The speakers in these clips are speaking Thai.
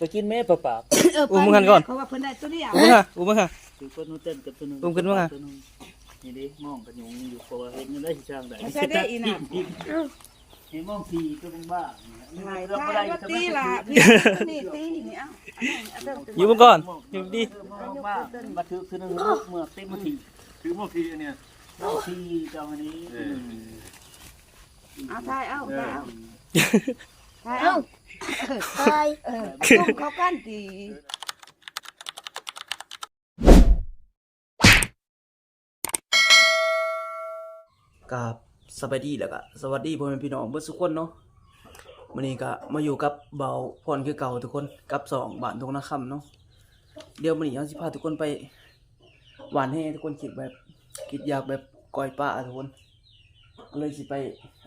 ไปกินแม่ปลาปากเอออุ้มกันก่อน เพราะว่าเพิ่นได้ตัวเดียวอุ้มค่ะอุ้มค่ะ คือคนนู้นเต้นกับตัวนึงอุ้มขึ้นมาไง ตัวนึงนี่ดิมองกันอยู่อยู่เพราะว่าเห็นมันได้สิช่างได้ไม่ใช่ได้อีน่ะ เห็นมองทีก็บ้างบ้างถ่ายเราถ่าบ่ได้ยว่าทำไมตีล่ะถึงพี่นี่ตีนี่เอ้าเอาเด้ออยู่มาก่อนอยู่ดีมองบ้างมาถือคือนึงเมื่อเต็มทีถือโมทีอันเนี่ยมองทีเจ้าอันนี้เอาถ่ายเอาถ่ายเอาถ่ายเอ้า เอาตายเออต้มเขากันตีกับสบายดีแล้วก็สวัสดีพ่อแม่พี่น้องเบิดทุกคนเนาะมื้อนี้ก็มาอยู่กับเบาพรคือเก่าทุกคนกับสองบ้านตรงนาคำเนาะเดี๋ยวมื้อนี้เฮาสิพาทุกคนไปหวานให้ทุกคนคิดแบบคิดอยากแบบก้อยปลาทุกคนก็เลยสิไป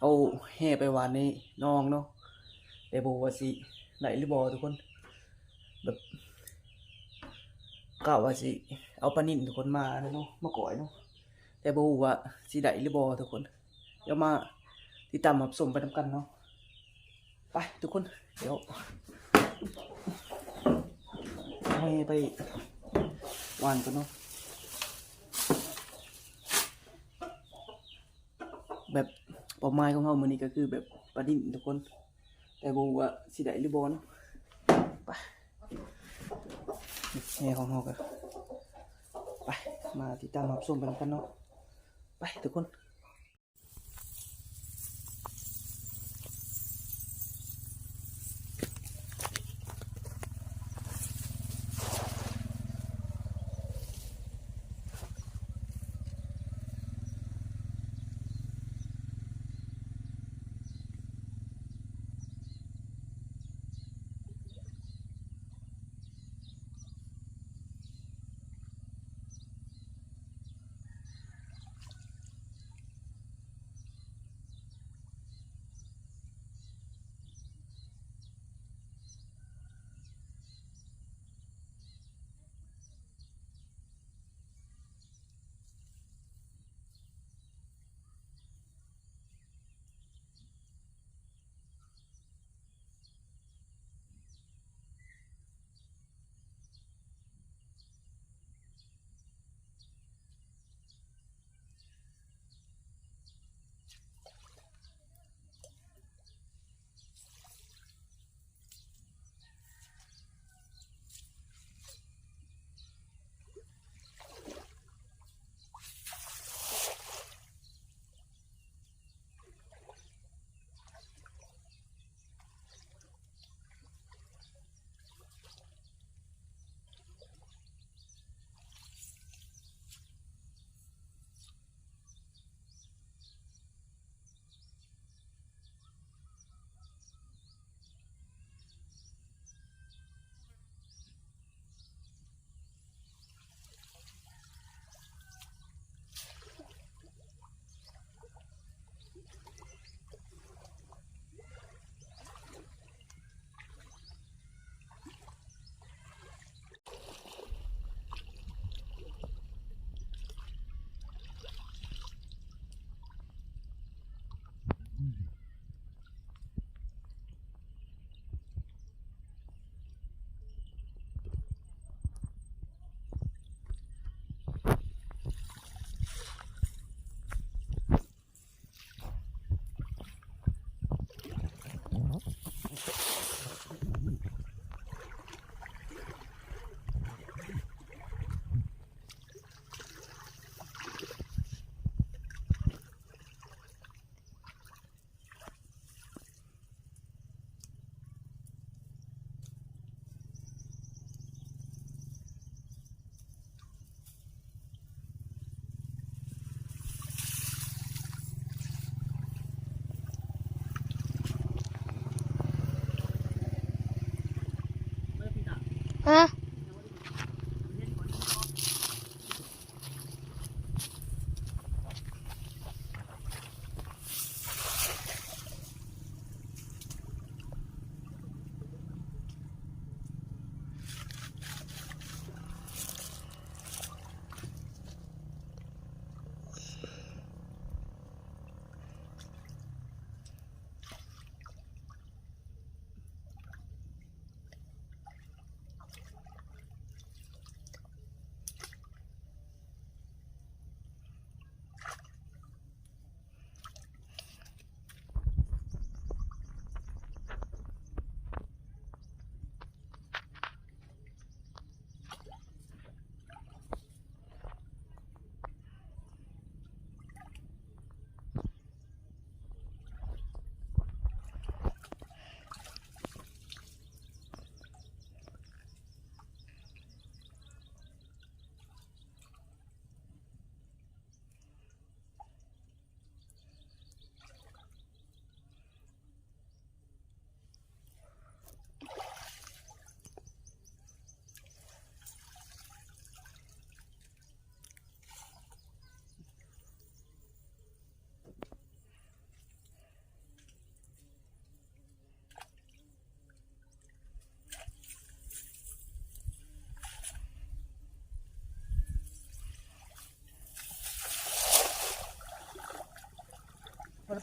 เอาแห่ไปหวานในน้องเนาะ แต่บ่ว่าสิได้หรือบ่ทุกคน แบบกะว่าสิเอาปลานิ่นทุกคนมาเนาะมาก่อยเนาะแต่บูว่าสิได้หรือบ่ทุกคนเดี๋ยวมาติดตามรับชมไปนำกันเนาะไปทุกคน เดี๋ยวให้ไปวานกันเนาะแบบเป้าหมายของเฮามื้อนี้ก็คือแบบปลาดิ่นทุกคน แต่บูว่าสิได้หรือบ่เนไปแง่ของเฮาก็ไป มาติดตามรับชมไปแล้วกันเนาะ ไปทุกคน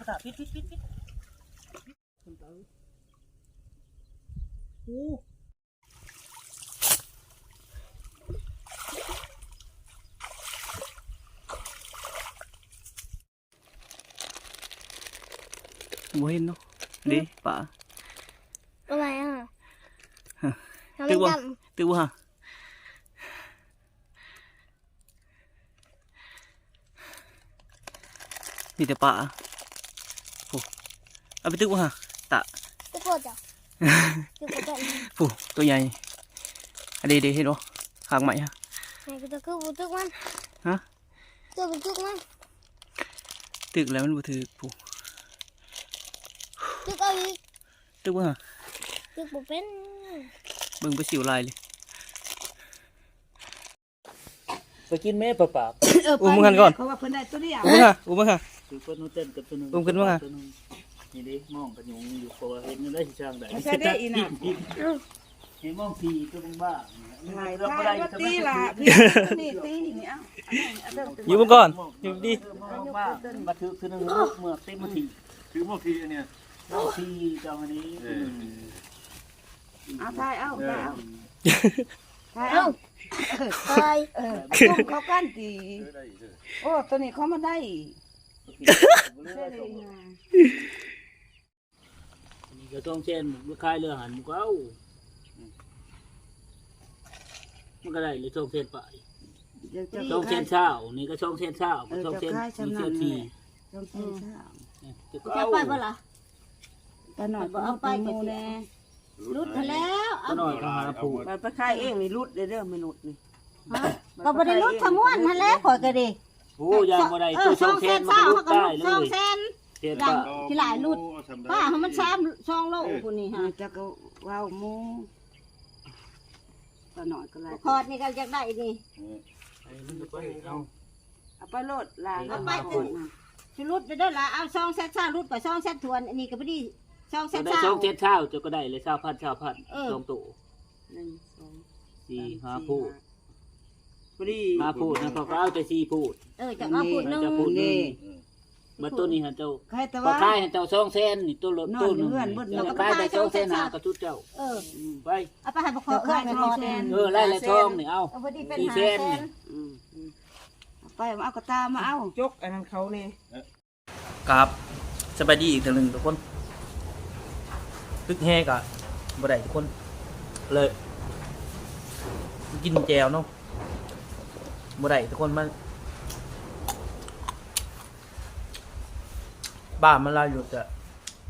ตาปิดปิดปิดปิดโอ้บ่เห็นเนาะเดิป่าอะไรอะฮะทำตึไมกว่าจตึกว่ามีแต่ป่าโอ้ เอาไปตึกว่าตะำตึกโคตรจ้ะตึกโคตรโอ้ตัวใหญ่อันนี้เดี๋ยวเห็นบ่หางใหม่ฮะไหนก็จะคือบุตึกมันฮะตัวบุตึกมันตึกแล้วมันบ่ถือผู้ตึกเอาอีกตึกว่าตึกบุเป็นเบิ่งไปสิวลายเลยไปกินแม่ปลาปากเอออุ้มกันก่อนเขาว่าเพิ่นได้ตัวเดียวอุ้มมาค่ะอุ้มมาค่ะคือคนนู้นเต้นกับตัวหนึงอุ้มขึ้นมาตัวห นึ่งนี่ดิมองกันยุงอยู่เพราะว่าเห็นมันได้สิช่างได้ไม่ใช่ได้อีน่ะ เห็นมองทีตัวมึงบ้าถ่ายเราถ่าบ่ยได้ว่าทำไมตีล่ะถึพี่นี่ตีนี่เอาอันนี้เอาเด้ออยู่มาก่อนอยู่ดีมองบ้ามาถือคือหนึงลูกเมื่อเต็มมาทีถือโมทีอันเนี้ยมองทีเจ้าอันนี้เออเอาถ่ายเอาถ่ายเอาถ่ายเอ้าเอาตายเออซุ่มเขากันตีเออได้อีกเออโอ้ตัวนี้เขามาได้ได้เลยนะ นี่ก็ต้องเช่นลูกคายเรือหันมุกเอามันก็ได้เลยช่องเส้นไปเดี๋ยวจะช่องเส้นเช้านี่ก็ช่องเส้นเช้าก็ช่องเส้นมีเส้นทีต้องเส้นเช้าจะจะไปบ่ล่ะตาหน่อยก็เอาไปกับแน่รุดไปแล้วก็หน่อยก็หาผูกไปไปขายเองนี่รุดเด้อเด้อมนุษย์นี่ก็บ่ได้รุดทำม้วนนั่นแหละข่อยก็ดีโอ้ยางบ่ได้เอตัอวสช่อองงเซเส้นนเศมันร้าก็ลุเขากก็ได้รุดเลสองยเซน เส้นยังก็ที่หลายรุดเอาทำได้ป้าให้มันซ้ำช่องโลพุ่นนี่ฮะจะก็ว้าวหมูตาหน่อยก็ไล่คอดนี่ก็อยากได้นี่เอาเอาไปโลดลางเอาไปเถอะสิรุดไปเด้อล่ะเอาช่องเซนซ่ารุดไปช่องเซนทวนอันนี้ก็บ่ดีช่องเซจะนได้ซ่า ช่องเส้นเช้าจะก็ได้เลยเช้าพันเช้าพันเออ สองตัวหนึ่งสองสี่ห้าพูดพอดีห้าพูดนะเขาก็เอาแต่สี่พูดเออจะเอาพูดหนึงจะพูดหนึ่ง เออมาตัวนี้ฮะเจ้าใครแต่ก็ว่า ขายให้เจ้าช่องเส้นนี่ตัวละนอนตัวหนึ่งเงื่อนเบิดเจ้าขายได้ช่องเส้นหากระชุดเจ้าเออไปเอาไปให้บ่ขอเอื้อนไปขอแทนเออไล่ละช่องนี่เอาเอาพอดีเป็นสี่หาเส้นเส้นอืมอืมเอาไปเอากระตามาเอา จกอันนั้นเขาเนี่ย ครับสบายดีอีกเทีหนึ่งทุกคนตึกแห้กะบ่ได้ทุกคน เลย กินแจวเนาะบ่ได้ทุกคนมัน บ้านมันลายหยุดอะ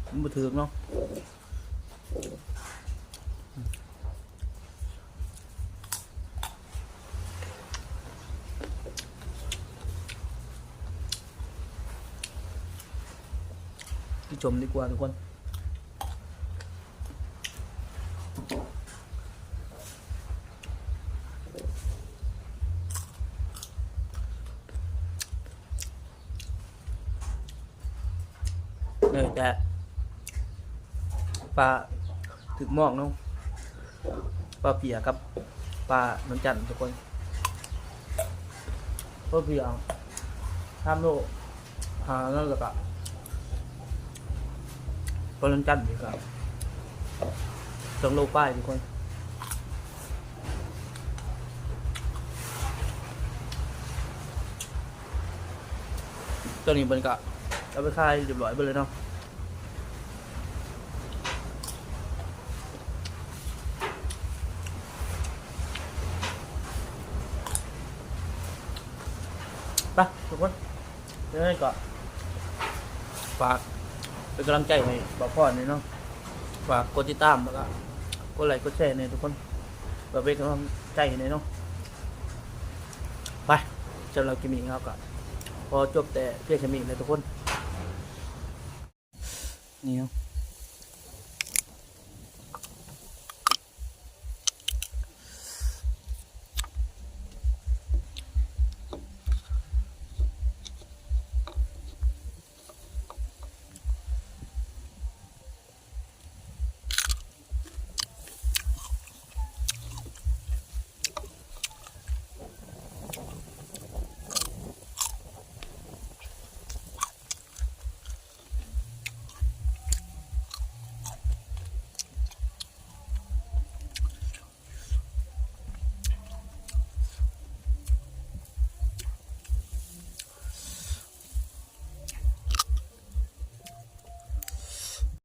มันบ่ถึกเนาะไปชมดีกว่าทุกคน เออแต่ปลาถึกหมอกเนาะปลาเปียกับปลาหนนจันทร์ทุกคนปลาเปียทำโลหาแล้วก็ปลาหนนจันทร์ดีกว่าสองโลป้ายทุกคนตัวนี้เป็นกะ เอาไปขายเรียบร้อยไปเลยเนาะไปทุกคนเดี๋ยวให้ก่อนฝากเป็นกำลังใจให้บ่าวพ่อหน่ยเนาะฝากกดติดตามแล้วก็กดไลค์กดแชร์ในอยทุกคนเพื่อเป็นกำลังใจให้หน่ยเนาะไปสำหรับกิมมี่ครับก็พอจบแต่เพียงแค่นี้เลยทุกคน นี่เนาะ